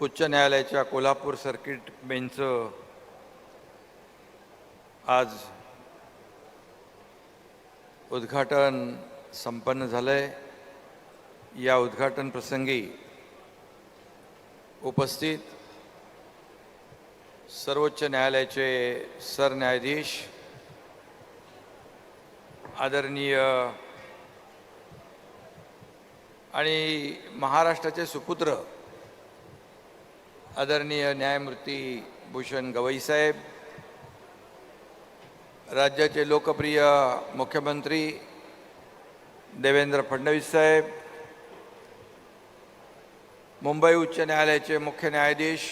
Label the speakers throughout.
Speaker 1: उच्च न्यायालयाच्या कोल्हापूर सर्किट बेंचचं आज उद्घाटन संपन्न झालं आहे या उद्घाटन प्रसंगी उपस्थित सर्वोच्च न्यायालयाचे सरन्यायाधीश आदरणीय आणि महाराष्ट्राचे सुपुत्र आदरणीय न्यायमूर्ती भूषण गवई साहेब राज्याचे लोकप्रिय मुख्यमंत्री देवेंद्र फडणवीस साहेब मुंबई उच्च न्यायालयाचे मुख्य न्यायाधीश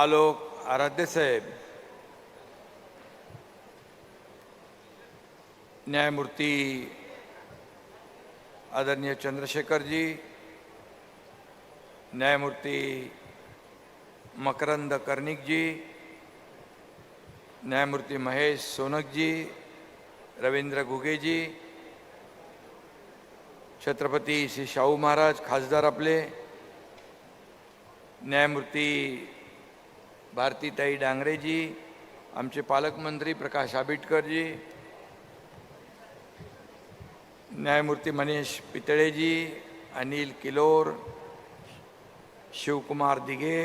Speaker 1: आलोक आराध्य साहेब न्यायमूर्ती आदरणीय चंद्रशेखरजी न्यायमूर्ती मकरंद कर्णिकजी न्यायमूर्ती महेश सोनकजी रवींद्र घुगेजी छत्रपती श्री शाहू महाराज खासदार आपले न्यायमूर्ती भारतीताई डांगरेजी आमचे पालकमंत्री प्रकाश आंबेडकरजी न्यायमूर्ती मनीष पितळेजी अनिल किलोर शिवकुमार दिघे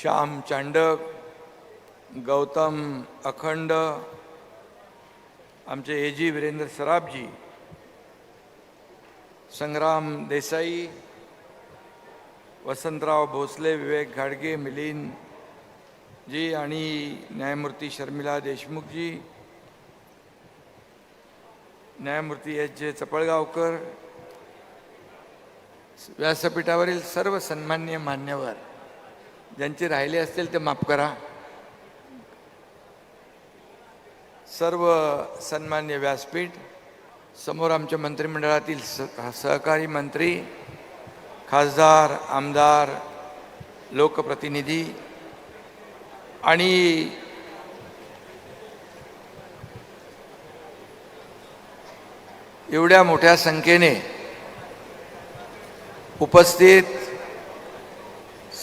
Speaker 1: श्याम चांडक गौतम अखंड आमचे ए जी वीरेंद्र सराबजी संग्राम देसाई वसंतराव भोसले विवेक घाडगे मिलिंद जी आणि न्यायमूर्ती शर्मिला देशमुखजी न्यायमूर्ती एच जे चपळगावकर व्यासपीठावरील सर्व सन्मान्य मान्यवर ज्यांचे राहिले असतील ते माफ करा. सर्व सन्मान्य व्यासपीठ समोर आमच्या मंत्रिमंडळातील स- सहकारी मंत्री खासदार आमदार लोकप्रतिनिधी आणि एवढ्या मोठ्या संख्येने उपस्थित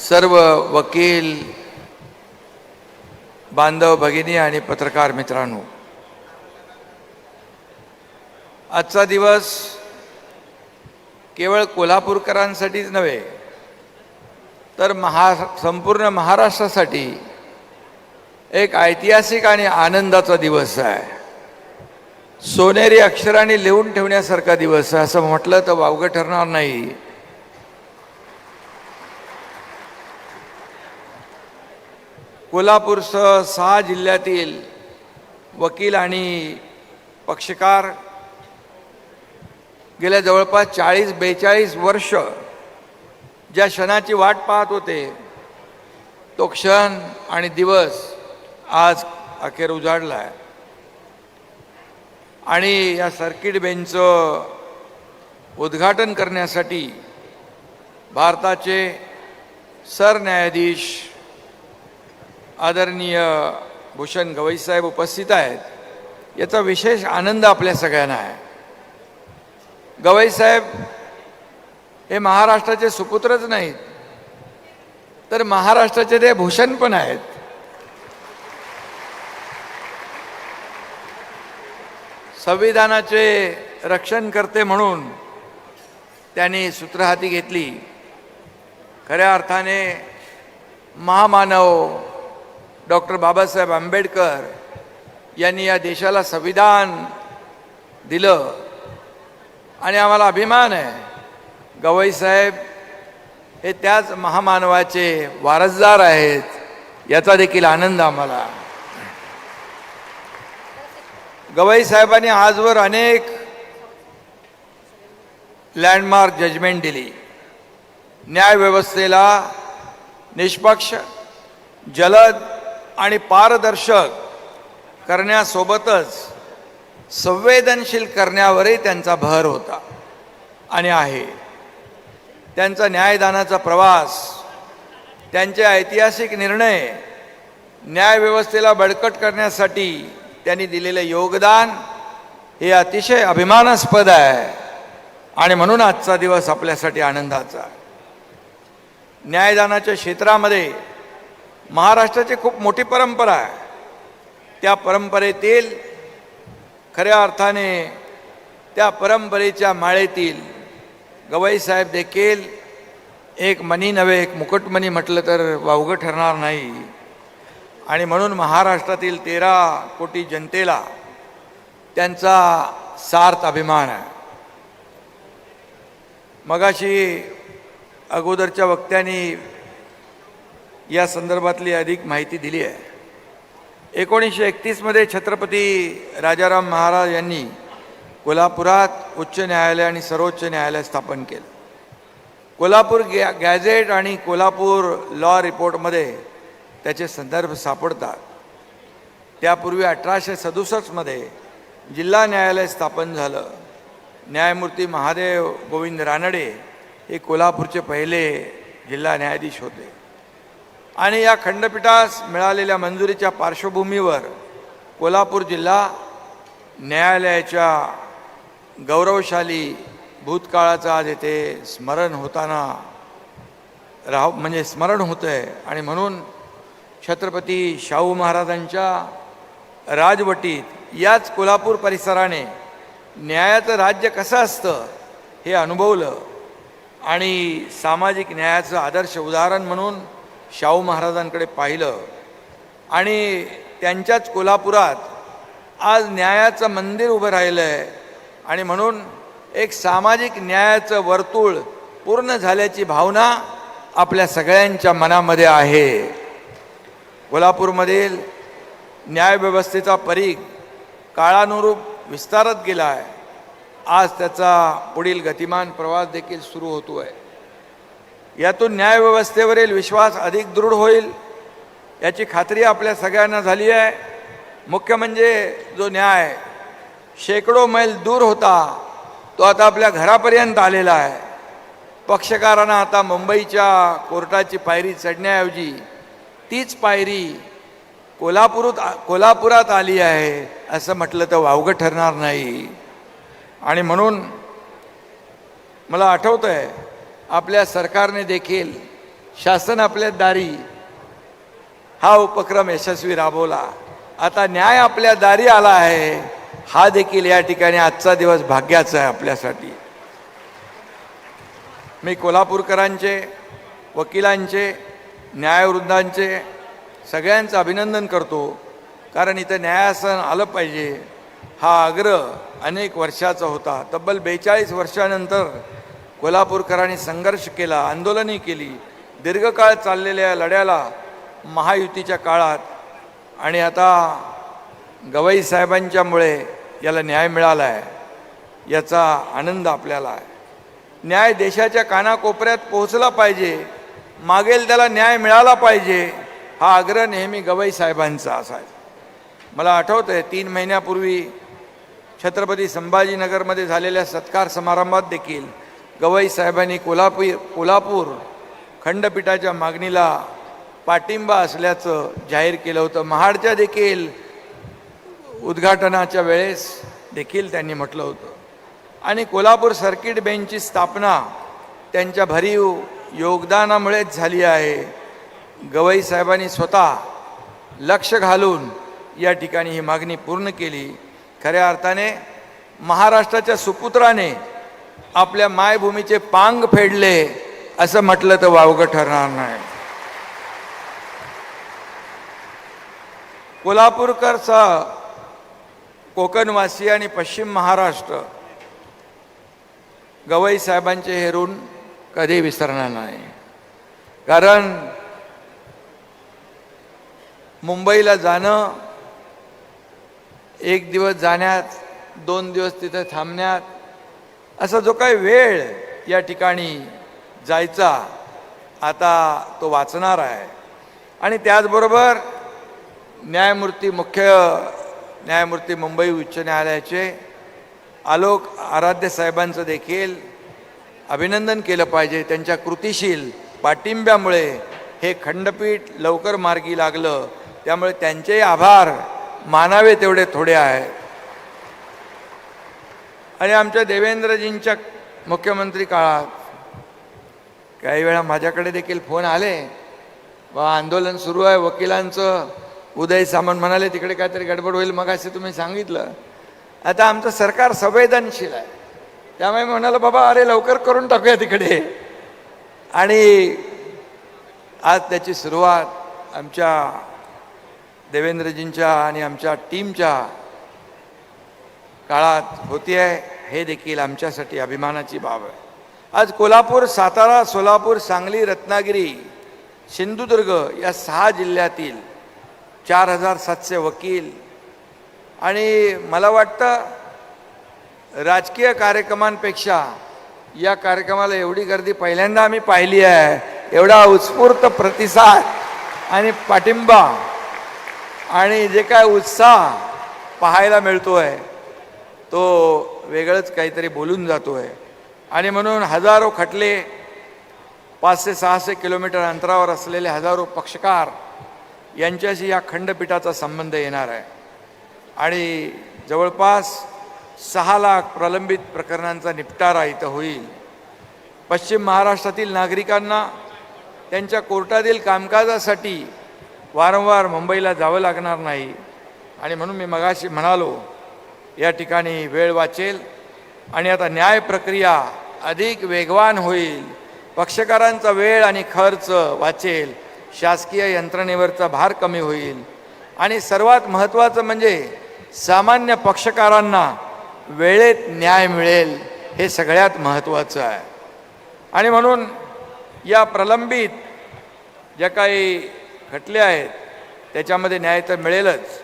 Speaker 1: सर्व वकील बांधव भगिनी आणि पत्रकार मित्रांनो आजचा दिवस केवळ कोल्हापूरकरांसाठीच नव्हे तर महा संपूर्ण महाराष्ट्रासाठी एक ऐतिहासिक आणि आनंदाचा दिवस आहे. सोनेरी अक्षराने लिहून ठेवण्यासारखा दिवस आहे. असं म्हटलं तर वावगं ठरणार नाही. कोल्हापूरसह सहा जिल्ह्यातील वकील आणि पक्षकार गेल्या जवळपास चाळीस बेचाळीस वर्ष ज्या क्षणाची वाट पाहत होते तो क्षण आणि दिवस आज अखेर उजाडला आहे आणि या सर्किट बेंचचं उद्घाटन करण्यासाठी भारताचे सरन्यायाधीश आदरणीय भूषण गवई साहेब उपस्थित आहेत. याचा विशेष आनंद आपल्या सगळ्यांना आहे. गवई साहेब हे महाराष्ट्राचे सुपुत्रच नाहीत. तर महाराष्ट्राचे ते भूषण पण आहेत. संविधानाचे रक्षण करते म्हणून त्यांनी सूत्र हाती घेतली. खऱ्या अर्थाने महामानव डॉक्टर बाबासाहेब आंबेडकर यांनी या देशाला संविधान दिलं. आणि आम्हाला अभिमान आहे. गवई साहेब हे त्याच महामानवाचे वारसदार आहेत याचा देखील आनंद आम्हाला. गवई साहेबांनी आजवर अनेक लँडमार्क जजमेंट दिली. न्यायव्यवस्थेला निष्पक्ष जलद आणि पारदर्शक करण्यासोबतच संवेदनशील करण्यावरही त्यांचा भर होता आणि आहे. त्यांचा न्यायदानाचा प्रवास त्यांचे ऐतिहासिक निर्णय न्यायव्यवस्थेला बळकट करण्यासाठी त्यांनी दिलेले योगदान हे अतिशय अभिमानास्पद आहे. आणि म्हणून आजचा दिवस आपल्यासाठी आनंदाचा न्यायदानाच्या क्षेत्रामध्ये महाराष्ट्राची खूप मोठी परंपरा आहे. त्या परंपरेतील खऱ्या अर्थाने त्या परंपरेच्या माळेतील गवईसाहेब देखील एक मनी नव्हे एक मुकुटमणी म्हटलं तर वावगं ठरणार नाही. आणि म्हणून महाराष्ट्रातील तेरा कोटी जनतेला त्यांचा सार्थ अभिमान आहे. मगाशी अगोदरच्या वक्त्यांनी या संदर्भातली अधिक माहिती दिली आहे. एकोणीसशे एकतीसमध्ये छत्रपती राजाराम महाराज यांनी कोल्हापुरात उच्च न्यायालय आणि सर्वोच्च न्यायालय स्थापन केलं. कोल्हापूर गॅ गॅझेट आणि कोल्हापूर लॉ रिपोर्टमध्ये त्याचे संदर्भ सापडतात. त्यापूर्वी अठराशे सदुसष्टमध्ये जिल्हा न्यायालय स्थापन झालं. न्यायमूर्ती महादेव गोविंद रानडे हे कोल्हापूरचे पहिले जिल्हा न्यायाधीश होते. आणि या खंडपीठास मिळालेल्या मंजुरीच्या पार्श्वभूमीवर कोल्हापूर जिल्हा न्यायालयाच्या गौरवशाली भूतकाळाचं आज येथे स्मरण होताना राह म्हणजे स्मरण होतं आहे आणि म्हणून छत्रपती शाहू महाराजांच्या राजवटीत याच कोल्हापूर परिसराने न्यायाचं राज्य कसं असतं हे अनुभवलं. आणि सामाजिक न्यायाचं आदर्श उदाहरण म्हणून शाहू महाराजांकडे पाहिलं आणि त्यांच्याच कोल्हापुरात आज न्यायाचं मंदिर उभं राहिलं आहे. आणि म्हणून एक सामाजिक न्यायाचं वर्तुळ पूर्ण झाल्याची भावना आपल्या सगळ्यांच्या मनामध्ये आहे. कोल्हापूरमधील न्यायव्यवस्थेचा परीघ काळानुरूप विस्तारत गेला आहे. आज त्याचा पुढील गतिमान प्रवास देखील सुरू होतो आहे यातून न्यायव्यवस्थेवरील विश्वास अधिक दृढ होईल याची खात्री आपल्या सगळ्यांना झाली आहे. मुख्य म्हणजे जो न्याय शेकडो मैल दूर होता तो आता आपल्या घरापर्यंत आलेला आहे. पक्षकारांना आता मुंबईच्या कोर्टाची पायरी चढण्याऐवजी तीच पायरी कोल्हापूरात कोल्हापुरात आली आहे असं म्हटलं तर वावगं ठरणार नाही. आणि म्हणून मला आठवतं आहे आपल्या सरकारने देखील शासन आपल्या दारी हा उपक्रम यशस्वी राबवला. आता न्याय आपल्या दारी आला आहे हा देखील या ठिकाणी आजचा दिवस भाग्याचा आहे आपल्यासाठी. मी कोल्हापूरकरांचे वकिलांचे न्यायवृद्धांचे सगळ्यांचं अभिनंदन करतो कारण इथं न्यायासन आलं पाहिजे. हा आग्रह अनेक वर्षाचा होता. तब्बल बेचाळीस वर्षानंतर कोल्हापूरकरांनी संघर्ष केला आंदोलनही केली. दीर्घकाळ चाललेल्या लढ्याला महायुतीच्या काळात आणि आता गवई साहेबांच्यामुळे याला न्याय मिळाला आहे याचा आनंद आपल्याला आहे. न्याय देशाच्या कानाकोपऱ्यात पोहोचला पाहिजे मागेल त्याला न्याय मिळाला पाहिजे हा आग्रह नेहमी गवई साहेबांचा असायचा मला आठवतं आहे तीन महिन्यापूर्वी छत्रपती संभाजीनगरमध्ये झालेल्या सत्कार समारंभात देखील गवई साहेबांनी कोल्हापूर कोल्हापूर खंडपीठाच्या मागणीला पाठिंबा असल्याचं जाहीर केलं होतं. महाडच्या देखील उद्घाटनाच्या वेळेस देखील त्यांनी म्हटलं होतं. आणि कोल्हापूर सर्किट बेंचची स्थापना त्यांच्या भरीव योगदानामुळेच झाली आहे. गवई साहेबांनी स्वतः लक्ष घालून या ठिकाणी ही मागणी पूर्ण केली. खऱ्या अर्थाने महाराष्ट्राच्या सुपुत्राने आपल्या मायभूमीचे पांग फेडले असं म्हटलं तर वावगं ठरणार नाही. कोल्हापूरकरचा कोकणवासी आणि पश्चिम महाराष्ट्र गवई साहेबांचे हेरून कधी विसरणार नाही. कारण मुंबईला जाणं एक दिवस जाण्यात दोन दिवस तिथं थांबण्यात असा जो काही वेळ या ठिकाणी जायचा आता तो वाचणार आहे. आणि त्याचबरोबर न्यायमूर्ती मुख्य न्यायमूर्ती मुंबई उच्च न्यायालयाचे आलोक आराध्य साहेबांचं देखील अभिनंदन केलं पाहिजे. त्यांच्या कृतीशील पाठिंब्यामुळे हे खंडपीठ लवकर मार्गी लागलं. त्यामुळे त्यांचेही आभार मानावे तेवढे थोडे आहेत. आणि आमच्या देवेंद्रजींच्या मुख्यमंत्री काळात काही वेळा माझ्याकडे देखील फोन आले. बा आंदोलन सुरू आहे वकिलांचं. उदय सामंत म्हणाले तिकडे काहीतरी गडबड होईल. मग असे तुम्ही सांगितलं. आता आमचं सरकार संवेदनशील आहे. त्यामुळे मी म्हणालो बाबा अरे लवकर करून टाकूया तिकडे. आणि आज त्याची सुरुवात आमच्या देवेंद्रजींच्या आणि आमच्या टीमच्या काळात होती आहे हे देखील आमच्यासाठी अभिमानाची बाब आहे. आज कोल्हापूर सातारा सोलापूर सांगली रत्नागिरी सिंधुदुर्ग या सहा जिल्ह्यातील चार हजार सातशे वकील आणि मला वाटतं राजकीय कार्यक्रमांपेक्षा या कार्यक्रमाला एवढी गर्दी पहिल्यांदा आम्ही पाहिली आहे. एवढा उत्स्फूर्त प्रतिसाद आणि पाठिंबा आणि जे काय उत्साह पाहायला मिळतो आहे तो वेगळंच काहीतरी बोलून जातो आहे आणि म्हणून हजारो खटले पाचशे सहाशे किलोमीटर अंतरावर असलेले हजारो पक्षकार यांच्याशी या खंडपीठाचा संबंध येणार आहे. आणि जवळपास सहा लाख प्रलंबित प्रकरणांचा निपटारा इथं होईल. पश्चिम महाराष्ट्रातील नागरिकांना त्यांच्या कोर्टातील कामकाजासाठी वारंवार मुंबईला जावं लागणार नाही. आणि म्हणून मी मगाशी म्हणालो या ठिकाणी वेळ वाचेल आणि आता न्याय प्रक्रिया अधिक वेगवान होईल. पक्षकारांचा वेळ आणि खर्च वाचेल. शासकीय यंत्रणेवरचा भार कमी होईल. आणि सर्वात महत्त्वाचं म्हणजे सामान्य पक्षकारांना वेळेत न्याय मिळेल हे सगळ्यात महत्त्वाचं आहे. आणि म्हणून या प्रलंबित ज्या काही खटले आहेत त्याच्यामध्ये न्याय तर मिळेलच.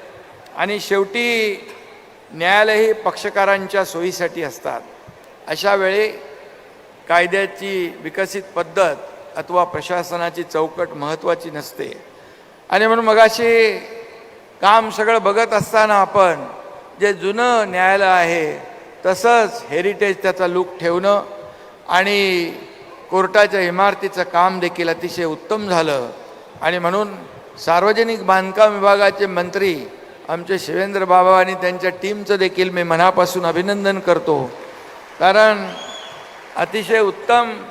Speaker 1: आणि शेवटी न्यायालय ही पक्षकारांच्या सोयीसाठी असतात. अशा वेळी कायद्याची विकसित पद्धत अथवा प्रशासनाची चौकट महत्त्वाची नसते. आणि म्हणून मगाशी काम सगळं बघत असताना आपण जे जुनं न्यायालय आहे तसंच हेरिटेज त्याचा लूक ठेवणं आणि कोर्टाच्या इमारतीचं काम देखील अतिशय उत्तम झालं. आणि म्हणून सार्वजनिक बांधकाम विभागाचे मंत्री आमचे शिवेंद्र बाबा आणि त्यांच्या टीमचं देखील मी मनापासून अभिनंदन करतो. कारण अतिशय उत्तम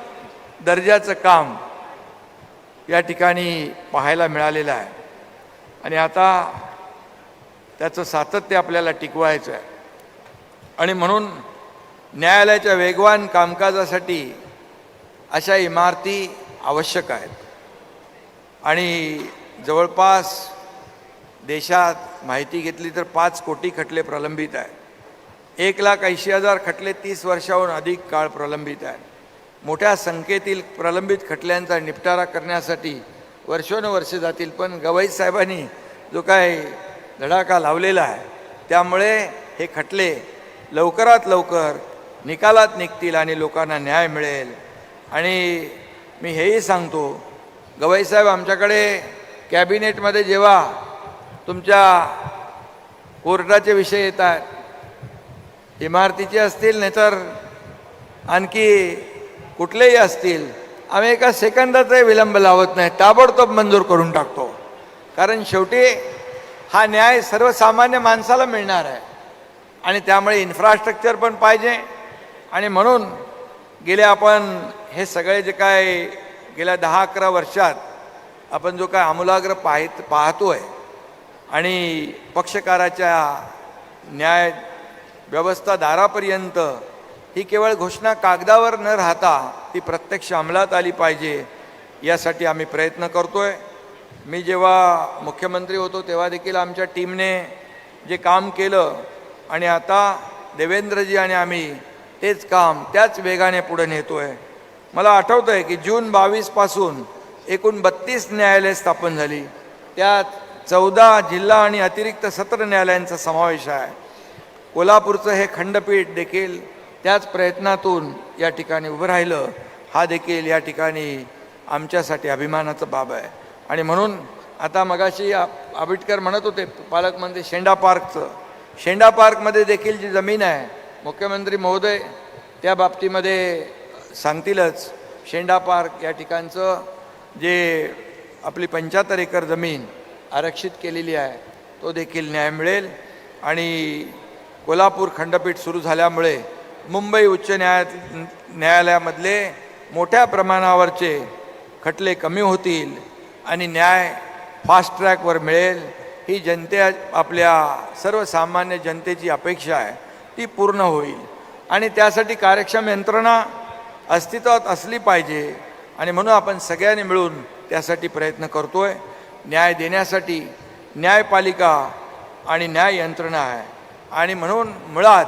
Speaker 1: दर्जाचं काम या ठिकाणी पाहायला मिळालेलं आहे. आणि आता त्याचं सातत्य आपल्याला टिकवायचं आहे. आणि म्हणून न्यायालयाच्या वेगवान कामकाजासाठी अशा इमारती आवश्यक आहेत. आणि जवळपास देशात माहिती घेतली तर पाच कोटी खटले प्रलंबित आहेत. एक लाख ऐंशी हजार खटले तीस वर्षाहून अधिक काळ प्रलंबित आहेत. मोठ्या संख्येतील प्रलंबित खटल्यांचा निपटारा करण्यासाठी वर्षोनवर्षे जातील पण गवाई साहेबांनी जो काय धडाका लावलेला आहे त्यामुळे हे खटले लवकरात लवकर निकालात निघतील आणि लोकांना न्याय मिळेल. आणि मी हेही सांगतो गवाई साहेब आमच्याकडे कॅबिनेटमध्ये जेव्हा तुमच्या कोर्टाचे विषय येतात. इमारतीचे असतील नाहीतर आणखी कुठलेही असतील आम्ही एका सेकंदाचाही विलंब लावत नाही. ताबडतोब मंजूर करून टाकतो. कारण शेवटी हा न्याय सर्वसामान्य माणसाला मिळणार आहे. आणि त्यामुळे इन्फ्रास्ट्रक्चर पण पाहिजे. आणि म्हणून गेले आपण हे सगळे जे काय गेल्या दहा अकरा वर्षात आपण जो काय आमूलाग्र पाहित आहे आणि पक्षकाराच्या न्याय व्यवस्था दारापर्यंत ही केवळ घोषणा कागदावर न राहता ती प्रत्यक्ष अंमलात आली पाहिजे यासाठी आम्ही प्रयत्न करतोय. मी जेव्हा मुख्यमंत्री होतो तेव्हा देखील आमच्या टीमने जे काम केलं आणि आता देवेंद्रजी आणि आम्ही तेच काम त्याच वेगाने पुढे नेतोय. मला आठवतं आहे की जून बावीसपासून एकूण बत्तीस न्यायालय स्थापन झाली. त्यात चौदा जिल्हा आणि अतिरिक्त सत्र न्यायालयांचा समावेश आहे. कोल्हापूरचं हे खंडपीठ देखील त्याच प्रयत्नातून या ठिकाणी उभं राहिलं. हा देखील या ठिकाणी आमच्यासाठी अभिमानाचा बाब आहे. आणि म्हणून आता मगाशी आबिटकर म्हणत होते पालकमंत्री शेंडा पार्कचं. शेंडा पार्कमध्ये देखील जी जमीन आहे मुख्यमंत्री महोदय त्या बाबतीमध्ये सांगतीलच. शेंडा पार्क या ठिकाणचं जे आपली पंच्याहत्तर एकर जमीन आरक्षित केलेली आहे. तो देखील न्याय मिळेल. आणि कोल्हापूर खंडपीठ सुरू झाल्यामुळे मुंबई उच्च न्याया न्यायालयामधले मोठ्या प्रमाणावरचे खटले कमी होतील आणि न्याय फास्ट ट्रॅकवर मिळेल. ही जनते आपल्या सर्वसामान्य जनतेची अपेक्षा आहे. ती पूर्ण होईल. आणि त्यासाठी कार्यक्षम यंत्रणा अस्तित्वात असली पाहिजे. आणि म्हणून आपण सगळ्यांनी मिळून त्यासाठी प्रयत्न करतो आहे न्याय देण्यासाठी न्यायपालिका आणि न्याय यंत्रणा आहे. आणि म्हणून मुळात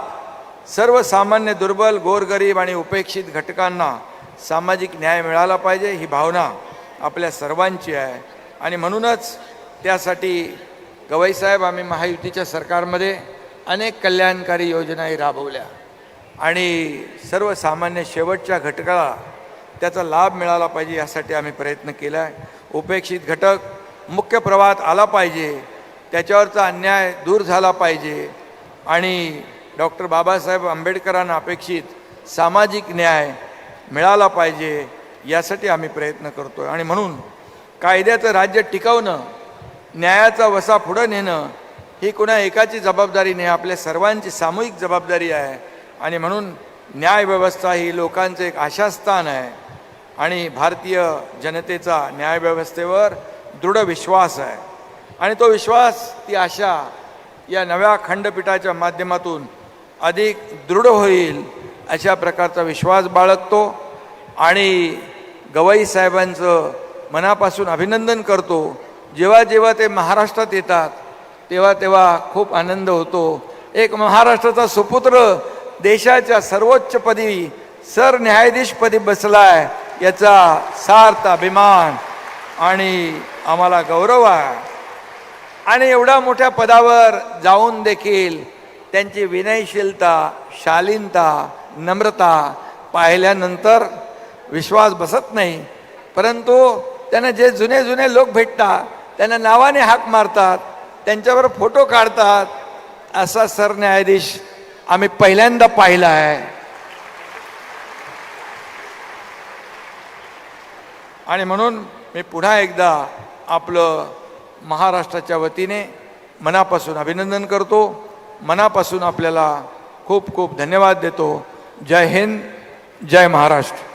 Speaker 1: सर्वसामान्य दुर्बल गोरगरीब आणि उपेक्षित घटकांना सामाजिक न्याय मिळाला पाहिजे ही भावना आपल्या सर्वांची आहे. आणि म्हणूनच त्यासाठी गवईसाहेब आम्ही महायुतीच्या सरकारमध्ये अनेक कल्याणकारी योजनाही राबवल्या. आणि सर्वसामान्य शेवटच्या घटकाला त्याचा लाभ मिळाला पाहिजे यासाठी आम्ही प्रयत्न केला आहे उपेक्षित घटक मुख्य प्रवाहात आला पाहिजे त्याच्यावरचा अन्याय दूर झाला पाहिजे. आणि डॉक्टर बाबासाहेब आंबेडकरांना अपेक्षित सामाजिक न्याय मिळाला पाहिजे यासाठी आम्ही प्रयत्न करतो आहे आणि म्हणून कायद्याचं राज्य टिकवणं न्यायाचा वसा पुढं नेणं ही कुणा एकाची जबाबदारी नाही आपल्या सर्वांची सामूहिक जबाबदारी आहे. आणि म्हणून न्यायव्यवस्था ही लोकांचं एक आशास्थान आहे. आणि भारतीय जनतेचा न्यायव्यवस्थेवर दृढ विश्वास आहे. आणि तो विश्वास ती आशा या नव्या खंडपीठाच्या माध्यमातून अधिक दृढ होईल अशा प्रकारचा विश्वास बाळगतो आणि गवाई साहेबांचं मनापासून अभिनंदन करतो. जेव्हा जेव्हा ते महाराष्ट्रात येतात तेव्हा तेव्हा खूप आनंद होतो. एक महाराष्ट्राचा सुपुत्र देशाच्या सर्वोच्चपदी सरन्यायाधीशपदी बसला आहे याचा सार्थ अभिमान आणि आम्हाला गौरव आहे. आणि एवढ्या मोठ्या पदावर जाऊन देखील त्यांची विनयशीलता शालीनता नम्रता पाहिल्यानंतर विश्वास बसत नाही. परंतु त्यांना जे जुने जुने लोक भेटतात त्यांना नावाने हाक मारतात त्यांच्यावर फोटो काढतात असा सरन्यायाधीश आम्ही पहिल्यांदा पाहिला आहे. आणि म्हणून मी पुन्हा एकदा आपलं महाराष्ट्राच्या वतीने मनापासून अभिनंदन करतो. मनापासून आपल्याला खूप खूप धन्यवाद देतो. जय हिंद जय महाराष्ट्र.